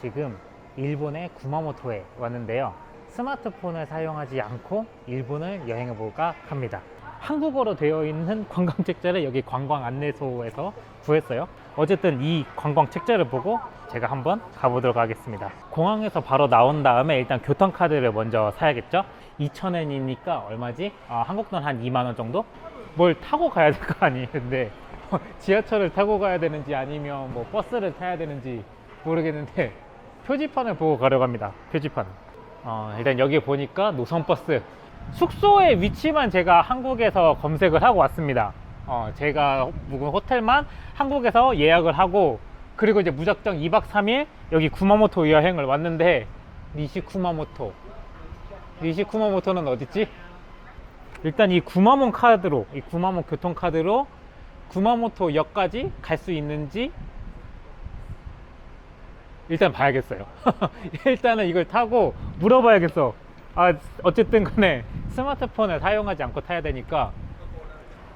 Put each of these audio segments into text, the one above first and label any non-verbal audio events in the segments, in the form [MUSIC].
지금 일본의 구마모토에 왔는데요. 스마트폰을 사용하지 않고 일본을 여행해 볼까 합니다. 한국어로 되어 있는 [LAUGHS] 관광 책자를 여기 관광 안내소에서 구했어요. 어쨌든 이 관광 책자를 보고 제가 한번 가보도록 하겠습니다. 공항에서 바로 나온 다음에 일단 교통카드를 먼저 사야겠죠? 2,000엔이니까 얼마지? 아, 한국 돈 한 2만 원 정도? 뭘 타고 가야 될 거 아니에요? 근데 [LAUGHS] 지하철을 타고 가야 되는지 아니면 뭐 버스를 타야 되는지 모르겠는데 표지판을 보고 가려고 합니다. 표지판. 어, 일단 여기 보니까 노선버스 숙소의 위치만 제가 한국에서 검색을 하고 왔습니다. 어, 제가 묵은 호텔만 한국에서 예약을 하고 그리고 이제 무작정 2박 3일 여기 구마모토 여행을 왔는데 니시 쿠마모토 니시 쿠마모토는 어딨지? 일단 이 구마몬 카드로 이 구마몬 교통 카드로 구마모토 역까지 갈 수 있는지 일단 봐야겠어요. [LAUGHS] 일단은 이걸 타고 물어봐야겠어. 아, 어쨌든 간에 스마트폰을 사용하지 않고 타야 되니까.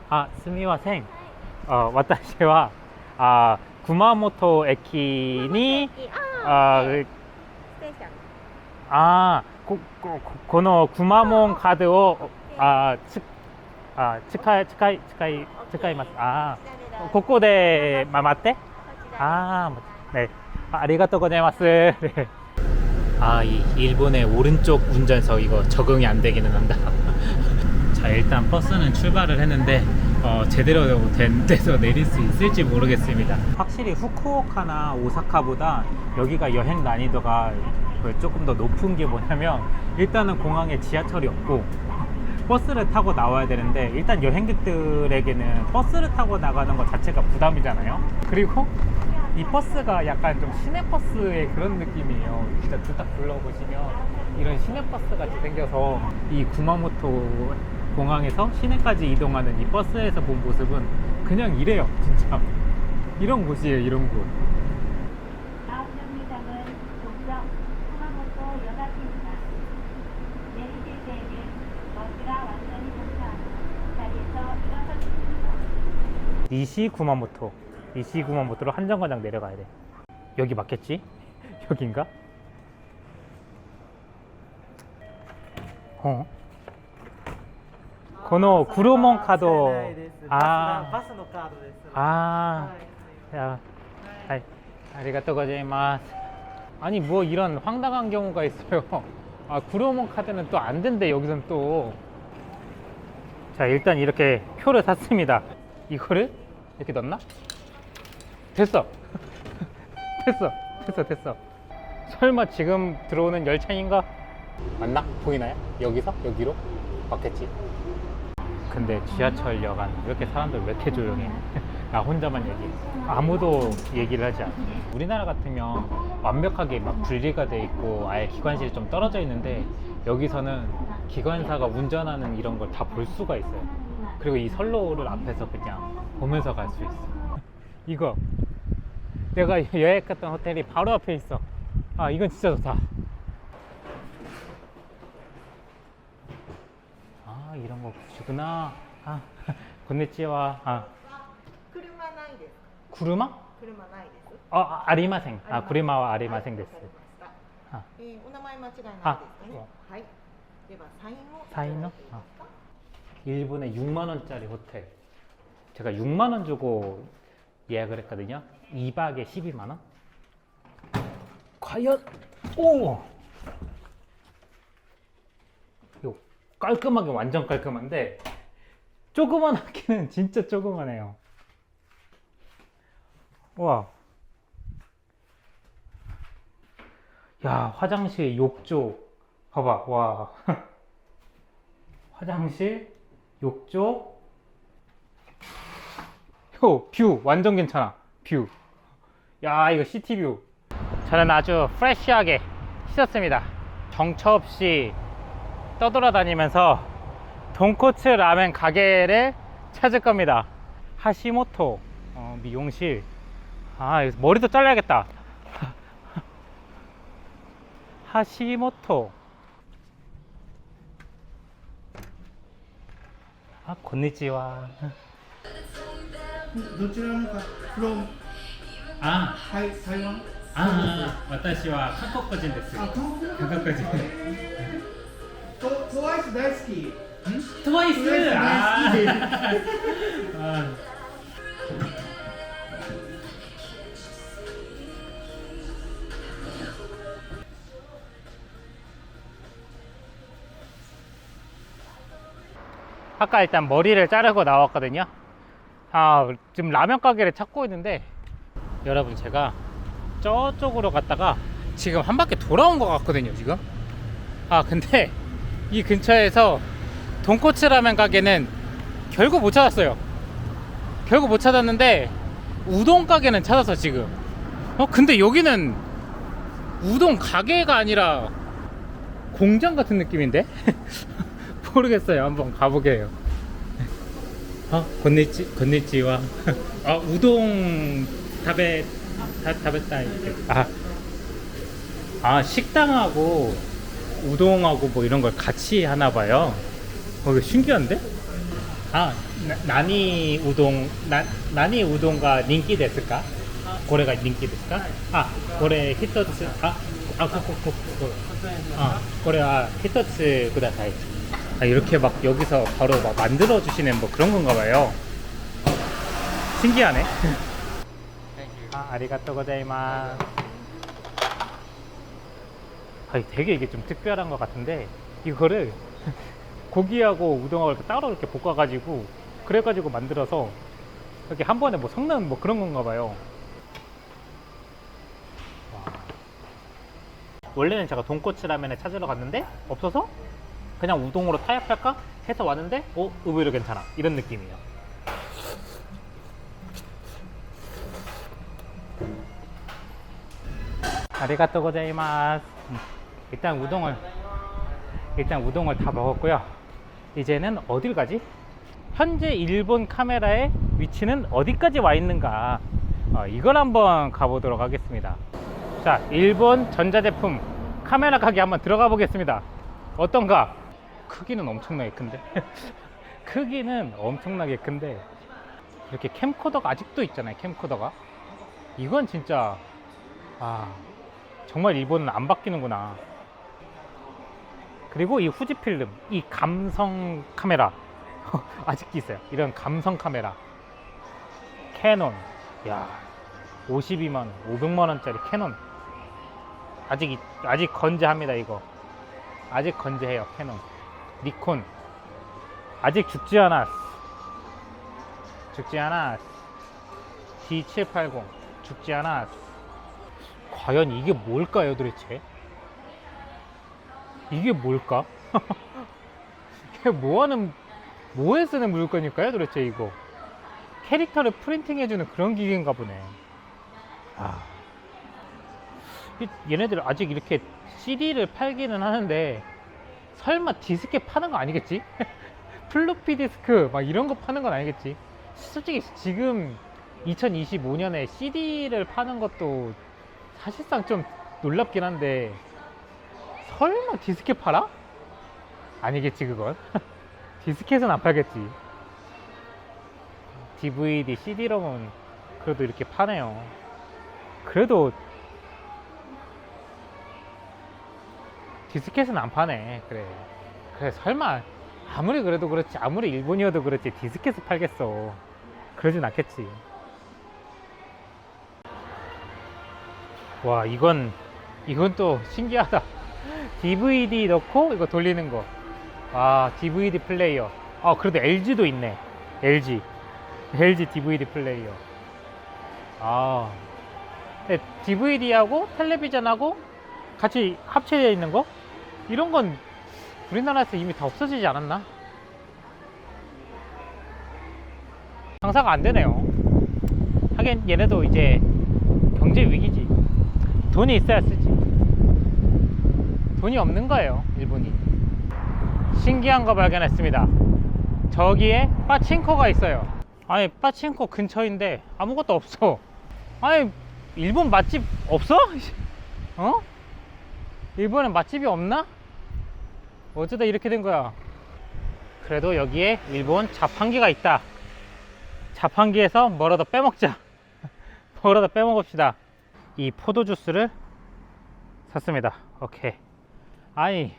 아, 스미와생. 어, 와타시와 아, 구마모토 에키니 아, 그 아, 고, 고, 고, 고, 구마몬 카드오 아, 측, 아, 측하이, 측하이, 측하이, 측하이 맞, 아, 곳곳에 맞대? 아, 네. 아, 아리가또 고자이마스. 네. 아, 이 일본의 오른쪽 운전석 이거 적응이 안 되기는 한다. [LAUGHS] 자, 일단 버스는 출발을 했는데 어, 제대로 된 데서 내릴 수 있을지 모르겠습니다. 확실히 후쿠오카나 오사카보다 여기가 여행 난이도가 그 조금 더 높은 게 뭐냐면 일단은 공항에 지하철이 없고 버스를 타고 나와야 되는데 일단 여행객들에게는 버스를 타고 나가는 것 자체가 부담이잖아요. 그리고 이 버스가 약간 좀 시내버스의 그런 느낌이에요. 진짜 딱 둘러보시면 이런 시내버스 같이 생겨서 이 구마모토 공항에서 시내까지 이동하는 이 버스에서 본 모습은 그냥 이래요. 진짜 이런 곳이에요. 이런 곳. 니시 구마모토. 이 시구만 못 들어 한정거장 내려가야 돼. 여기 맞겠지? [LAUGHS] 여긴가? 어? この車カードあバスのカードですああはい、はい、ありがとうございます 아. 아. 아니 뭐 이런 황당한 경우가 있어요. [LAUGHS] 아 구로몬 카드는 또 안 된대 여기선 또자 일단 이렇게 표를 샀습니다. 이거를 이렇게 넣나? 됐어. [LAUGHS] 됐어. 됐어. 됐어. 설마 지금 들어오는 열차인가? 맞나? 보이나요? 여기서? 여기로? 맞겠지? 근데 지하철역 안 이렇게 사람들 왜 이렇게 조용해? [LAUGHS] 나 혼자만 얘기해. 아무도 얘기를 하지 않아. 우리나라 같으면 완벽하게 막 분리가 돼 있고 아예 기관실이 좀 떨어져 있는데 여기서는 기관사가 운전하는 이런 걸 다 볼 수가 있어요. 그리고 이 선로를 앞에서 그냥 보면서 갈 수 있어. [LAUGHS] 이거 내가 [LAUGHS] 여행 갔던 호텔이 바로 앞에 있어. 아 이건 진짜 좋다. 아 이런 거 보시구나. 아 건네치와 아 車ないですか 구르마? 車ないです 아, 아 아리마생. 아 구르마와 아리마생 はい 데스. わかりましたあえーお名前間違いないですかねあはいではサインをサインのいただいていいですか 일본에 6만 원짜리 호텔. 제가 6만 원 주고 예약을 했거든요. 2박에 12만 원. 과연 오! 이거 깔끔하게 완전 깔끔한데 조그만 하기는 진짜 조그만해요. 와. 야, 화장실 욕조. 봐봐, 와. [LAUGHS] 화장실, 욕조. 요, 뷰. 완전 괜찮아. 뷰. 야 이거 시티뷰. 저는 아주 프레쉬하게 씻었습니다. 정처 없이 떠돌아다니면서 돈코츠 라멘 가게를 찾을 겁니다. 하시모토 어, 미용실. 아 머리도 잘라야겠다. [LAUGHS] 하시모토. 아, 곤니찌와. 노치라니까 그럼 あ、台台湾 아, 私は韓国人です。あ韓国韓国人。トトワイス大好きトワイス。トワイス大[LAUGHS] あ好きーあ아까 일단 머리를 자르고 나왔거든요. 아, 지금 라면 가게를 찾고 있는데 여러분 제가 저쪽으로 갔다가 지금 한 바퀴 돌아온 것 같거든요, 지금. 아, 근데 이 근처에서 돈코츠 라면 가게는 결국 못 찾았어요. 결국 못 찾았는데 우동 가게는 찾았어, 지금. 어, 근데 여기는 우동 가게가 아니라 공장 같은 느낌인데? [LAUGHS] 모르겠어요. 한번 가보게요. 아, 건니치, 건니치와. 아, 우동 다베, 다, 다베타. 아, 아, 식당하고 우동하고 뭐 이런 걸 같이 하나 봐요. 어, 이거 신기한데? 아, 나, 나니 우동, 나, 나니 우동가 인기 ですか? 고래가 인기 ですか? 아, 고래 히토츠, 아, 아, 고, 고, 고, 고. 아, 고래 아, 히토츠 구다사이. 아, 이렇게 막 여기서 바로 막 만들어 주시는 뭐 그런 건가 봐요. 신기하네. [LAUGHS] 아, 아리가또 고자이마스. 아니, 되게 이게 좀 특별한 것 같은데 이거를 [LAUGHS] 고기하고 우동하고 이렇게 따로 이렇게 볶아가지고 그래가지고 만들어서 이렇게 한 번에 뭐 섞는 뭐 그런 건가 봐요. 와. 원래는 제가 돈코츠 라면을 찾으러 갔는데 없어서 그냥 우동으로 타협할까 해서 왔는데 어 의외로 괜찮아 이런 느낌이에요. 아리가또 고자이마스. 음, 일단 우동을 일단 우동을 다 먹었고요. 이제는 어딜 가지? 현재 일본 카메라의 위치는 어디까지 와 있는가? 어, 이걸 한번 가보도록 하겠습니다. 자, 일본 전자제품 카메라 가게 한번 들어가 보겠습니다. 어떤가? 크기는 엄청나게 큰데. [LAUGHS] 크기는 엄청나게 큰데 이렇게 캠코더가 아직도 있잖아요. 캠코더가. 이건 진짜 아 정말 일본은 안 바뀌는구나. 그리고 이 후지 필름, 이 감성 카메라 [LAUGHS] 아직도 있어요. 이런 감성 카메라. 캐논, 야, 52만 원, 500만 원짜리 캐논. 아직 이- 아직 건재합니다 이거. 아직 건재해요 캐논. 니콘. 아직 죽지 않았어. 죽지 않았어. D780 죽지 않았어. 과연 이게 뭘까요 도대체? 이게 뭘까? [LAUGHS] 이게 뭐하는 뭐에 쓰는 물건일까요 도대체 이거? 캐릭터를 프린팅해주는 그런 기계인가 보네. 아, 이- 얘네들 아직 이렇게 CD를 팔기는 하는데 설마 디스켓 파는 거 아니겠지? [LAUGHS] 플로피 디스크 막 이런 거 파는 건 아니겠지? 솔직히 지금 2025년에 CD를 파는 것도 사실상 좀 놀랍긴 한데 설마 디스켓 팔아? 아니겠지 그건. [LAUGHS] 디스켓은 안 팔겠지. DVD, CD롬은 그래도 이렇게 파네요. 그래도 디스켓은 안 파네 그래. 그래 설마 아무리 그래도 그렇지 아무리 일본이어도 그렇지 디스켓을 팔겠어. 그러진 않겠지 와 이건 이건 또 신기하다. DVD 넣고 이거 돌리는 거아 DVD 플레이어. 아 그래도 LG도 있네. LG LG DVD 플레이어. 아. DVD하고 텔레비전하고 같이 합체되어 있는 거? 이런 건 우리나라에서 이미 다 없어지지 않았나? 장사가 안 되네요. 하긴 얘네도 이제 경제 위기지 돈이 있어야 쓰지. 돈이 없는 거예요, 일본이. 신기한 거 발견했습니다. 저기에 빠친코가 있어요. 아니, 빠친코 근처인데 아무것도 없어. 아니, 일본 맛집 없어? [LAUGHS] 어? 일본에 맛집이 없나? 어쩌다 이렇게 된 거야. 그래도 여기에 일본 자판기가 있다. 자판기에서 뭐라도 빼먹자. [LAUGHS] 뭐라도 빼먹읍시다. 이 포도 주스를 샀습니다. 오케이. 아니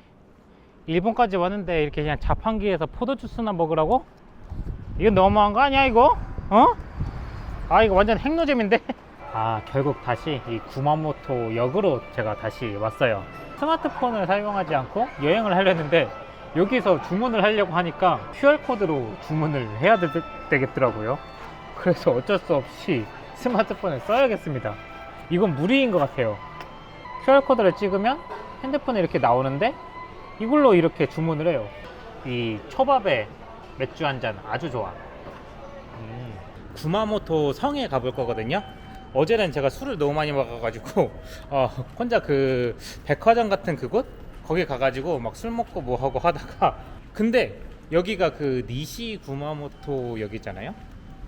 일본까지 왔는데 이렇게 그냥 자판기에서 포도 주스나 먹으라고? 이건 너무한 거 아니야 이거? 어? 아 이거 완전 핵노잼인데? [LAUGHS] 아 결국 다시 이 구마모토 역으로 제가 다시 왔어요. 스마트폰을 사용하지 않고 여행을 하려는데 여기서 주문을 하려고 하니까 QR코드로 주문을 해야 되, 되겠더라고요. 그래서 어쩔 수 없이 스마트폰을 써야겠습니다. 이건 무리인 것 같아요. QR코드를 찍으면 핸드폰에 이렇게 나오는데 이걸로 이렇게 주문을 해요. 이 초밥에 맥주 한 잔 아주 좋아. 음, 구마모토 성에 가볼 거거든요. 어제는 제가 술을 너무 많이 먹어가지고 [LAUGHS] 어, 혼자 그 백화점 같은 그곳 거기 가가지고 막 술 먹고 뭐 하고 하다가 근데 여기가 그 니시 구마모토 역이잖아요.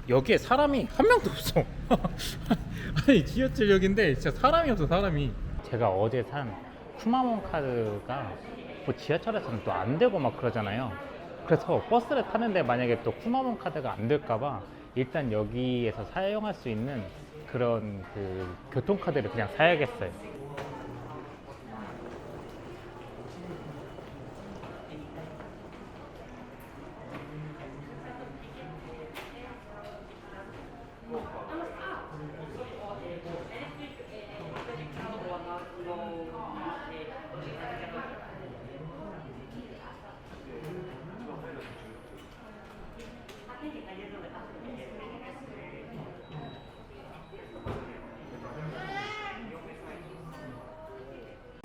여기에 사람이 한 명도 없어. [LAUGHS] 아니 지하철역인데 진짜 사람이 없어 사람이. 제가 어제 산 쿠마몬 카드가 뭐 지하철에서는 또 안 되고 막 그러잖아요. 그래서 버스를 타는데 만약에 또 쿠마몬 카드가 안 될까봐 일단 여기에서 사용할 수 있는 그런 그 교통카드를 그냥 사야겠어요.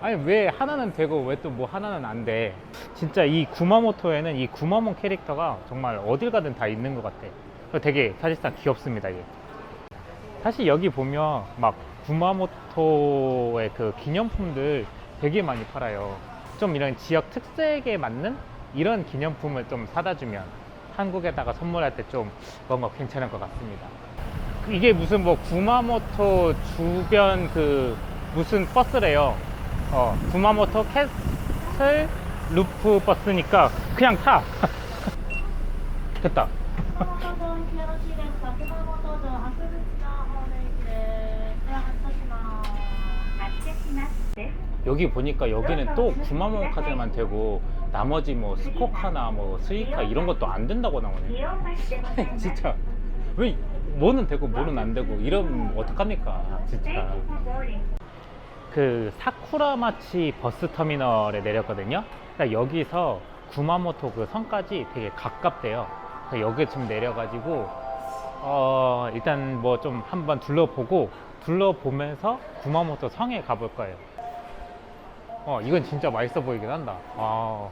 아니 왜 하나는 되고 왜 또 뭐 하나는 안 돼? 진짜 이 구마모토에는 이 구마몬 캐릭터가 정말 어딜 가든 다 있는 것 같아. 되게 사실상 귀엽습니다 이게. 사실 여기 보면 막 구마모토의 그 기념품들 되게 많이 팔아요. 좀 이런 지역 특색에 맞는 이런 기념품을 좀 사다 주면 한국에다가 선물할 때 좀 뭔가 괜찮을 것 같습니다. 이게 무슨 뭐 구마모토 주변 그 무슨 버스래요. 어, 구마모토 캐슬 루프 버스니까 그냥 타. [LAUGHS] 됐다. 여기 보니까 여기는 또 구마모 카드만 되고 나머지 뭐 스코카나 뭐 스위카 이런 것도 안 된다고 나오네. [LAUGHS] 진짜 왜 뭐는 되고 뭐는 안 되고 이러면 어떡합니까 진짜. 그 사쿠라마치 버스 터미널에 내렸거든요. 그러니까 여기서 구마모토 그 성까지 되게 가깝대요. 그래서 여기 좀 내려가지고 어 일단 뭐 좀 한번 둘러보고 둘러보면서 구마모토 성에 가볼 거예요. 어 이건 진짜 맛있어 보이긴 한다. 아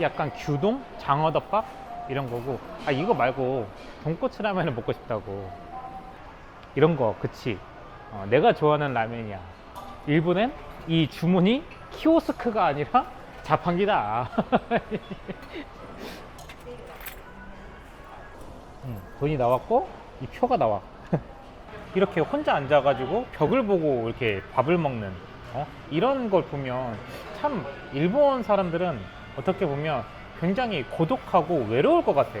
약간 규동 장어덮밥 이런 거고 아 이거 말고 돈코츠 라면을 먹고 싶다고 이런 거 그치 어, 내가 좋아하는 라면이야 일본엔 이 주문이 키오스크가 아니라 자판기다 [LAUGHS] 음, 돈이 나왔고 이 표가 나와 [LAUGHS] 이렇게 혼자 앉아가지고 벽을 보고 이렇게 밥을 먹는 어? 이런 걸 보면 참 일본 사람들은 어떻게 보면 굉장히 고독하고 외로울 것 같아.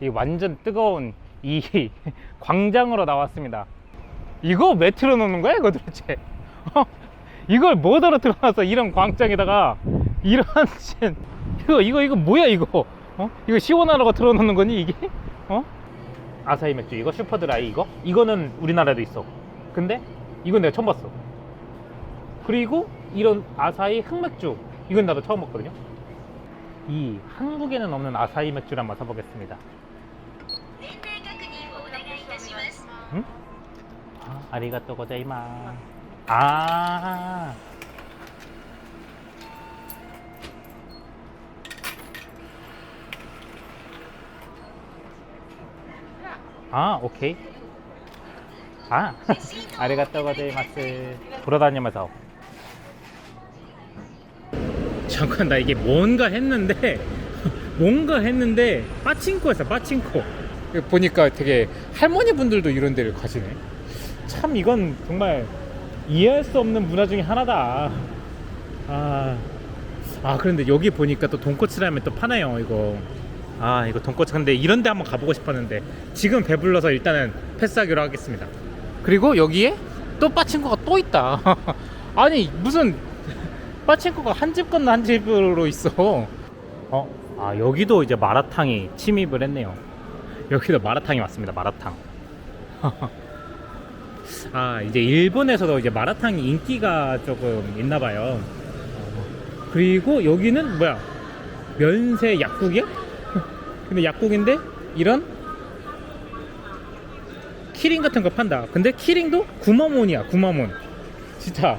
이 완전 뜨거운 이 [LAUGHS] 광장으로 나왔습니다. 이거 왜 틀어놓는 거야, 이거 도대체? [LAUGHS] 어? 이걸 뭐더러 틀어놔서 이런 광장에다가 이런 [LAUGHS] 진 이거 이거 이거 뭐야 이거? 어? 이거 시원하라고 틀어놓는 거니 이게? 어? 아사히 맥주 이거 슈퍼드라이 이거? 이거는 우리나라에도 있어. 근데 이건 내가 처음 봤어. 그리고 이런 아사히 흑맥주 이건 나도 처음 봤거든요. 이 한국에는 없는 아사히 맥주를 한번 사보겠습니다. 응? 아, 아리가또 고자이마. 아. 아, 오케이. 아, [LAUGHS] 아리가또 고자이마스. 돌아다니면서. 잠깐 나 이게 뭔가 했는데 [LAUGHS] 뭔가 했는데 빠친코였어 빠친코 보니까 되게 할머니 분들도 이런 데를 가시네. 참 이건 정말 이해할 수 없는 문화 중에 하나다. 아, 아 그런데 여기 보니까 또 돈코츠 라면 또 파네요 이거. 아 이거 돈코츠. 근데 이런 데 한번 가보고 싶었는데 지금 배불러서 일단은 패스하기로 하겠습니다. 그리고 여기에 또 빠친코가 또 있다. [LAUGHS] 아니 무슨 빠친코가 한 집 건너 한 집으로 있어. 어? 아 여기도 이제 마라탕이 침입을 했네요 여기도 마라탕이 왔습니다 마라탕. [LAUGHS] 아 이제 일본에서도 이제 마라탕이 인기가 조금 있나 봐요. 어, 그리고 여기는 뭐야? 면세 약국이야? [LAUGHS] 근데 약국인데 이런 키링 같은 거 판다. 근데 키링도 구마몬이야 구마몬. 진짜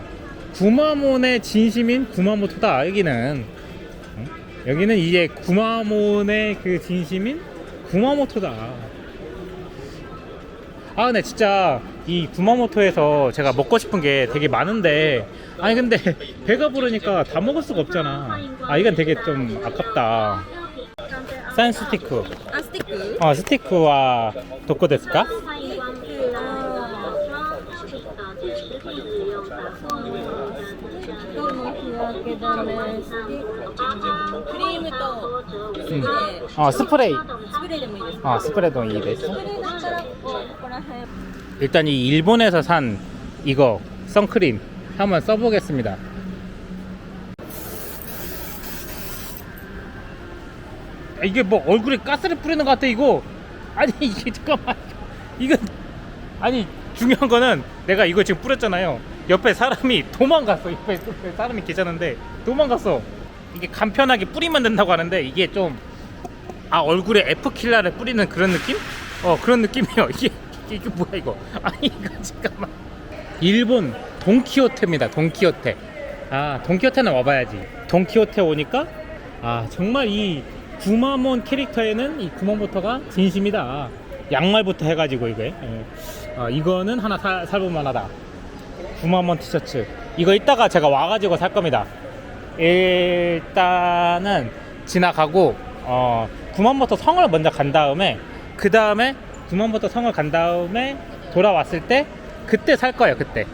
구마몬의 진심인 구마모토다 여기는. 어? 여기는 이제 구마몬의 그 진심인 구마모토다. 아, 근데 진짜 이 구마모토에서 제가 먹고 싶은 게 되게 많은데 아니 근데 배가 부르니까 다 먹을 수가 없잖아. 아 이건 되게 좀 아깝다. 산 스티크. 아 스티크? 어 스티크와 도코 데스까? 너무 아, 귀엽게 스티크. ククリームとスプレ 음. ー 어 스프레이 スプレーでもいいですか 어 스프레이도 이 데스 スプレーだったらここら辺 일단 이 일본에서 산 이거 선크림 한번 써보겠습니다. 아, 이게 뭐 얼굴에 가스를 뿌리는 것 같아 이거. 아니 [LAUGHS] 이게 잠깐만 이건 아니 중요한 거는 내가 이거 지금 뿌렸잖아요. 옆에 사람이 도망갔어. 옆에 옆에 사람이 계셨는데 도망갔어. 이게 간편하게 뿌리면 된다고 하는데 이게 좀 아 얼굴에 F 킬라를 뿌리는 그런 느낌? 어 그런 느낌이에요. 이게 이게, 뭐야 이거? [LAUGHS] 아니 이거 잠깐만. 일본 돈키호테입니다. 돈키호테. 아 돈키호테는 와봐야지. 돈키호테 오니까 아 정말 이 구마몬 캐릭터에는 이 구마모토가 진심이다. 양말부터 해가지고 이게 예. 아, 이거는 하나 사, 살볼만하다. 구마몬 티셔츠. 이거 이따가 제가 와가지고 살 겁니다. 일단은 지나가고 어 구만부터 성을 먼저 간 다음에 그 다음에 구만부터 성을 간 다음에 돌아왔을 때 그때 살 거예요 그때.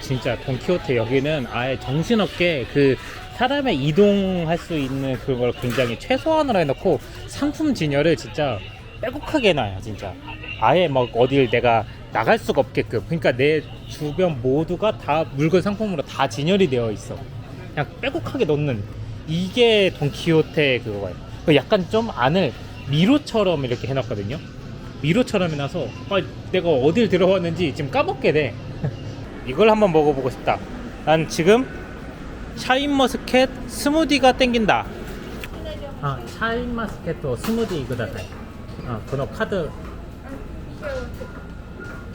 진짜 돈키호테 여기는 아예 정신없게 그 사람의 이동할 수 있는 그걸 굉장히 최소한으로 해놓고 상품 진열을 진짜 빼곡하게 해놔요 진짜. 아예 막 어딜 내가 나갈 수가 없게끔. 그러니까 내 주변 모두가 다 물건 상품으로 다 진열이 되어 있어 그냥 빼곡하게 넣는 이게 돈키호테 그거예요. 그 약간 좀 안을 미로처럼 이렇게 해놨거든요. 미로처럼 해놔서 아, 내가 어딜 들어왔는지 지금 까먹게 돼. [LAUGHS] 이걸 한번 먹어보고 싶다. 난 지금 샤인머스켓 스무디가 땡긴다. 아, 샤인머스켓 또 스무디 이거다. 아, 그거 카드.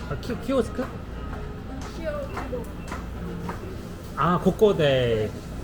아, 키, 키오스크? 아, 곳곳에.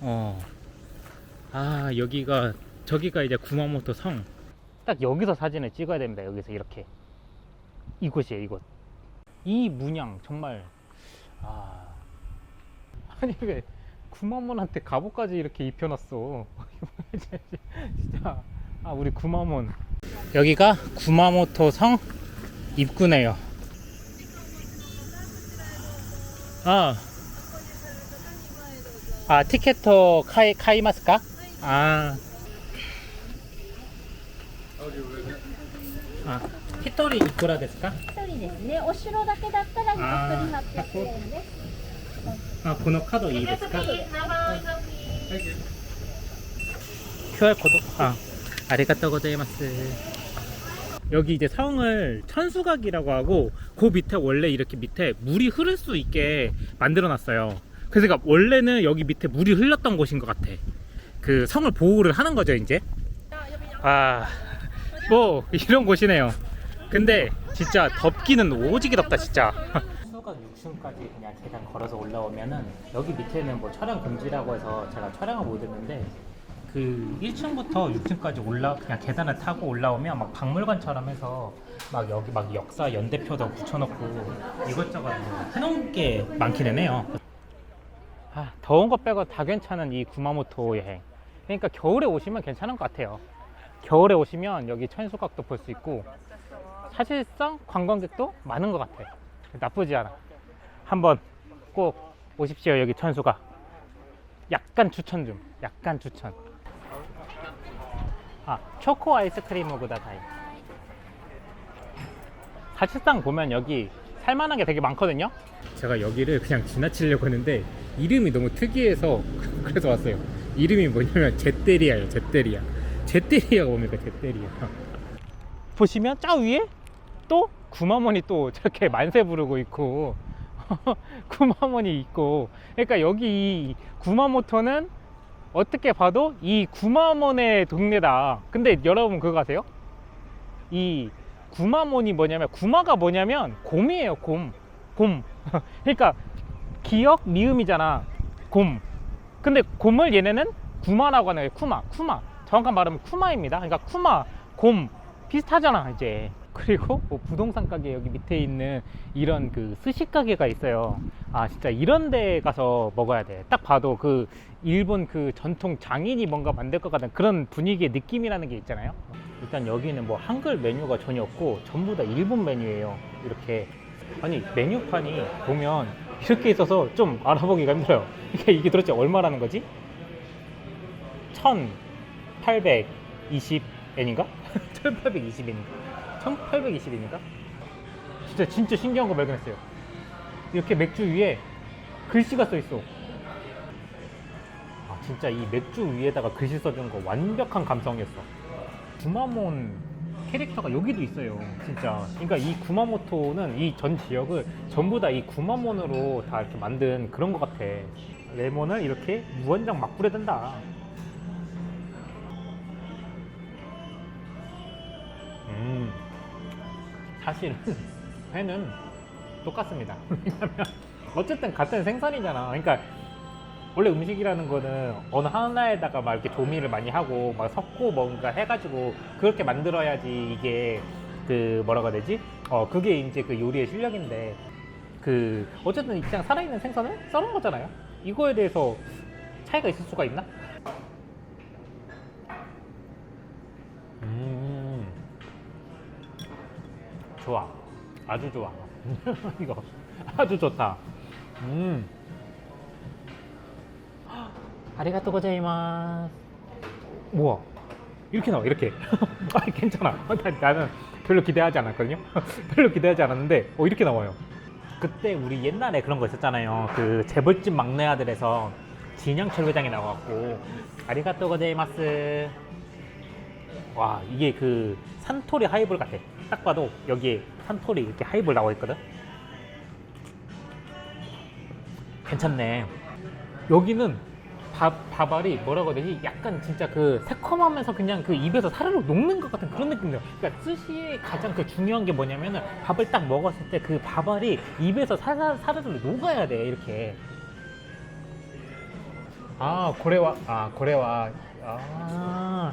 어. 아 여기가 저기가 이제 구마모토 성. 딱 여기서 사진을 찍어야 됩니다. 여기서 이렇게 이곳이에요. 이곳. 이 문양 정말 아 아니 왜 구마몬한테 갑옷까지 이렇게 입혀놨어. [LAUGHS] 진짜 아 우리 구마몬 여기가 구마모토 성 입구네요. 아, 아 티켓토 카이 카이마스까? 아, 아 히토리 이쿠라 ですか?一人ですね。お城だけだったらあー一人800円です。あこの角いいですか? QR コードあありがとうございます 여기 이제 성을 천수각이라고 하고 그 밑에 원래 이렇게 밑에 물이 흐를 수 있게 만들어 놨어요. 그래서 그러니까 원래는 여기 밑에 물이 흘렀던 곳인 것 같아. 그 성을 보호를 하는 거죠, 이제. 아, 뭐 이런 곳이네요. 근데 진짜 덥기는 오지게 덥다, 진짜. 수각 6층까지 그냥 계단 걸어서 올라오면은 여기 밑에는 뭐 촬영 금지라고 해서 제가 촬영을 못 했는데 그 1층부터 6층까지 올라 그냥 계단을 타고 올라오면 막 박물관처럼 해서 막 여기 막 역사 연대표도 붙여놓고 이것저것 뭐 해놓은 게 많기는 해요. 아, 더운 거 빼고 다 괜찮은 이 구마모토 여행. 그러니까 겨울에 오시면 괜찮은 것 같아요. 겨울에 오시면 여기 천수각도 볼 수 있고 사실상 관광객도 많은 것 같아요. 나쁘지 않아. 한번 꼭 오십시오 여기 천수각. 약간 추천 좀. 약간 추천. 아 초코 아이스크림 구다사이. 사실상 보면 여기 살만한 게 되게 많거든요. 제가 여기를 그냥 지나치려고 했는데 이름이 너무 특이해서 [LAUGHS] 그래서 왔어요. 이름이 뭐냐면 제테리아예요. 제테리아. 제테리아가 뭡니까? 제테리아. 보시면 저 위에 또 구마모니 또 저렇게 만세 부르고 있고 [LAUGHS] 구마모니 있고 그러니까 여기 이 구마모토는 어떻게 봐도 이 구마몬의 동네다. 근데 여러분 그거 아세요? 이 구마몬이 뭐냐면 구마가 뭐냐면 곰이에요. 곰. 곰. [LAUGHS] 그러니까 기억 미음이잖아. 곰. 근데 곰을 얘네는 구마라고 하는 거예요. 쿠마. 쿠마. 정확한 말하면 쿠마입니다. 그러니까 쿠마, 곰 비슷하잖아, 이제. 그리고 뭐 부동산 가게 여기 밑에 있는 이런 그 스시 가게가 있어요. 아 진짜 이런 데 가서 먹어야 돼. 딱 봐도 그 일본 그 전통 장인이 뭔가 만들 것 같은 그런 분위기의 느낌이라는 게 있잖아요. 일단 여기는 뭐 한글 메뉴가 전혀 없고 전부 다 일본 메뉴예요. 이렇게 아니 메뉴판이 보면 이렇게 있어서 좀 알아보기가 힘들어요. [LAUGHS] 이게 이게 도대체 얼마라는 거지? 1820엔인가? 1820엔인가? 1820엔인가? 진짜 진짜 신기한 거 발견했어요. 이렇게 맥주 위에 글씨가 써 있어. 아 진짜 이 맥주 위에다가 글씨 써준 거 완벽한 감성이었어. 구마몬 캐릭터가 여기도 있어요. 진짜. 그러니까 이 구마모토는 이 전 지역을 전부 다 이 구마몬으로 다 이렇게 만든 그런 것 같아. 레몬을 이렇게 무한장 막 뿌려댄다. 음. 사실은 회는 똑같습니다. [LAUGHS] 왜냐면 어쨌든 같은 생선이잖아. 그러니까 원래 음식이라는 거는 어느 하나에다가 막 이렇게 조미를 많이 하고 막 섞고 뭔가 해가지고 그렇게 만들어야지 이게 그 뭐라고 해야 되지? 어 그게 이제 그 요리의 실력인데 그 어쨌든 그냥 살아있는 생선을 썰은 거잖아요. 이거에 대해서 차이가 있을 수가 있나? 음 좋아 아주 좋아 [LAUGHS] 이거 아주 좋다 음 아리가또 고자이마스. 우와. 이렇게 나와 이렇게. [LAUGHS] 아 괜찮아. 나- 나는 별로 기대하지 않았거든요. [LAUGHS] 별로 기대하지 않았는데 어 이렇게 나와요. 그때 우리 옛날에 그런 거 있었잖아요. 그 재벌집 막내 아들에서 진양철 회장이 나와갖고 아리가또 고자이마스. 와 이게 그 산토리 하이볼 같아. 딱 봐도 여기에 산토리 이렇게 하이볼 나와 있거든? 괜찮네. 여기는 밥, 밥알이 뭐라고 해야 되지? 약간 진짜 그 새콤하면서 그냥 그 입에서 사르르 녹는 것 같은 그런 느낌이에요. 그러니까 스시의 가장 그 중요한 게 뭐냐면은 밥을 딱 먹었을 때 그 밥알이 입에서 사르르, 사르르 녹아야 돼, 이렇게. 아, 고래와, 아, 고래와, 아,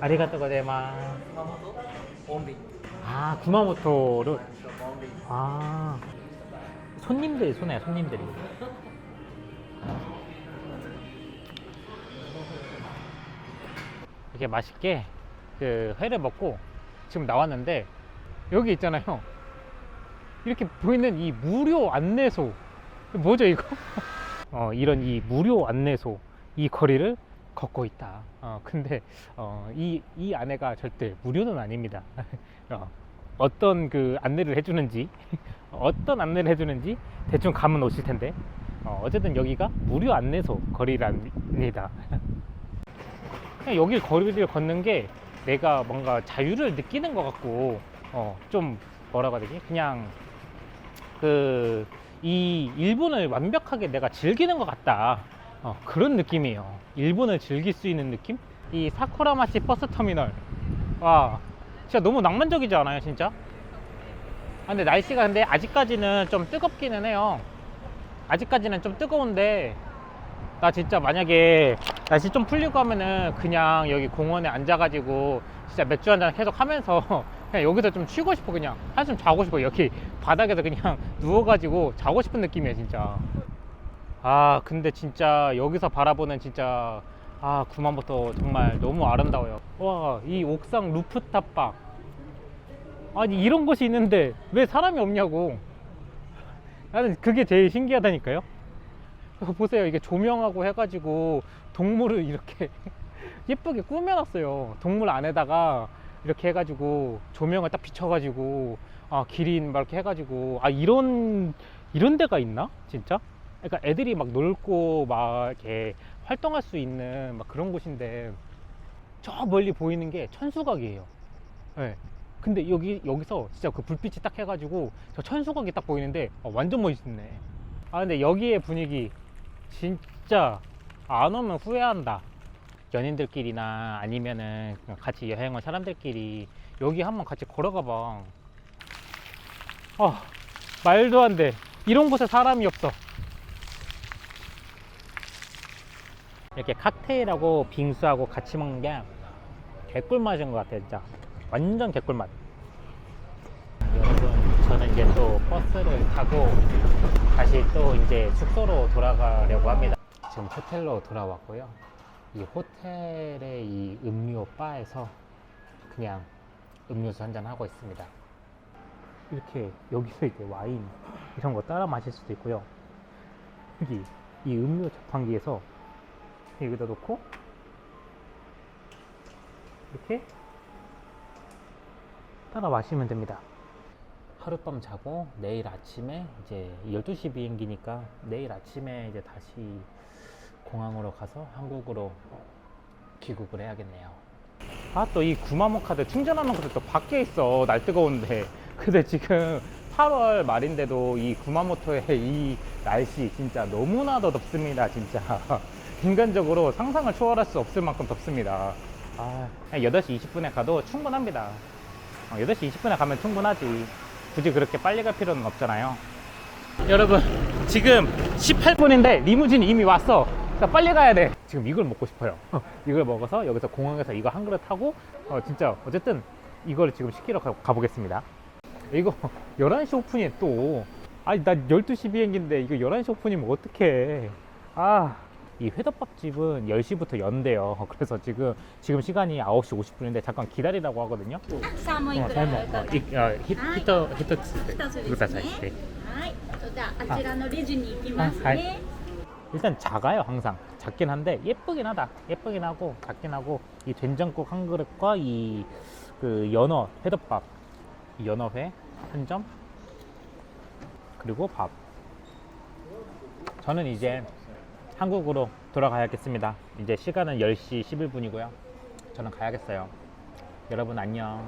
아리가또 고자이마. 아, 구마모토를. 아, 손님들이 손해야, 손님들이. 이렇게 맛있게 그 회를 먹고 지금 나왔는데 여기 있잖아요. 이렇게 보이는 이 무료 안내소 뭐죠 이거? [LAUGHS] 어, 이런 이 무료 안내소 이 거리를 걷고 있다. 어, 근데 어, 이, 이 안내가 절대 무료는 아닙니다. [LAUGHS] 어, 어떤 그 안내를 해주는지 [LAUGHS] 어떤 안내를 해주는지 대충 감은 오실 텐데 어, 어쨌든 여기가 무료 안내소 거리랍니다. 그냥 여기 거리를 걷는 게 내가 뭔가 자유를 느끼는 것 같고 어, 좀 뭐라고 해야 되지? 그냥 그 이 일본을 완벽하게 내가 즐기는 것 같다. 어, 그런 느낌이에요. 일본을 즐길 수 있는 느낌? 이 사쿠라마시 버스 터미널. 와, 진짜 너무 낭만적이지 않아요, 진짜? 아, 근데 날씨가 근데 아직까지는 좀 뜨겁기는 해요. 아직까지는 좀 뜨거운데 나 진짜 만약에 날씨 좀 풀리고 하면은 그냥 여기 공원에 앉아가지고 진짜 맥주 한잔 계속 하면서 [LAUGHS] 그냥 여기서 좀 쉬고 싶어 그냥. 한숨 자고 싶어 여기. 바닥에서 그냥 [LAUGHS] 누워가지고 자고 싶은 느낌이에요 진짜. 아 근데 진짜 여기서 바라보는 진짜 아 구만부터 정말 너무 아름다워요. 와 이 옥상 루프탑방. 아니 이런 곳이 있는데 왜 사람이 없냐고. 나는 그게 제일 신기하다니까요 보세요. 이게 조명하고 해가지고 동물을 이렇게 [LAUGHS] 예쁘게 꾸며놨어요. 동물 안에다가 이렇게 해가지고 조명을 딱 비춰가지고 아 기린 막 이렇게 해가지고. 아 이런 이런 데가 있나? 진짜? 그러니까 애들이 막 놀고 막 이렇게 활동할 수 있는 막 그런 곳인데 저 멀리 보이는 게 천수각이에요. 네. 근데 여기 여기서 진짜 그 불빛이 딱 해가지고 저 천수각이 딱 보이는데 아, 완전 멋있네. 아 근데 여기의 분위기 진짜 안 오면 후회한다. 연인들끼리나 아니면은 같이 여행 온 사람들끼리 여기 한번 같이 걸어가 봐. 아, 말도 안 돼. 이런 곳에 사람이 없어. 이렇게 칵테일하고 빙수하고 같이 먹는 게 개꿀맛인 것 같아요, 진짜. 완전 개꿀맛. 여러분, 저는 이제 또 버스를 타고 다시 또 이제 숙소로 돌아가려고 합니다. 지금 호텔로 돌아왔고요. 이 호텔의 이 음료 바에서 그냥 음료수 한잔 하고 있습니다. 이렇게 여기서 이제 와인 이런 거 따라 마실 수도 있고요. 여기 이 음료 자판기에서 여기다 놓고 이렇게 따라 마시면 됩니다. 하룻밤 자고 내일 아침에 이제 12시 비행기니까 내일 아침에 이제 다시 공항으로 가서 한국으로 귀국을 해야겠네요. 아 또 이 구마모 카드 충전하는 것도 또 밖에 있어. 날 뜨거운데. [LAUGHS] 근데 지금 8월 말인데도 이 구마모토의 이 날씨 진짜 너무나도 덥습니다 진짜. [LAUGHS] 인간적으로 상상을 초월할 수 없을 만큼 덥습니다. 아 그냥 8시 20분에 가도 충분합니다. 어, 8시 20분에 가면 충분하지 굳이 그렇게 빨리 갈 필요는 없잖아요. 여러분 지금 18분인데 리무진이 이미 왔어. 나 빨리 가야 돼. 지금 이걸 먹고 싶어요. [LAUGHS] 이걸 먹어서 여기서 공항에서 이거 한 그릇 하고 어, 진짜 어쨌든 이걸 지금 시키러 가, 가보겠습니다. 이거 [LAUGHS] 11시 오픈이 또. 아니 나 12시 비행기인데 이거 11시 오픈이면 어떡해. 아 이 회덮밥집은 10시부터 연대요 [LAUGHS] 그래서 지금 지금 시간이 9시 50분인데 잠깐 기다리라고 하거든요 サーモンい 어, くら 삶아 だ 어, 이, 어, 히, 아, 히터 히터 츠 一つです ください ね 네. はいじゃああちらのレジに行きますあはいね 일단 작아요 항상 작긴 한데 예쁘긴 하다 예쁘긴 하고 작긴 하고 이 된장국 한 그릇과 이 그 연어 회덮밥 이 연어회 한 점 그리고 밥 저는 이제 한국으로 돌아가야겠습니다. 이제 시간은 10시 11분이고요. 저는 가야겠어요. 여러분 안녕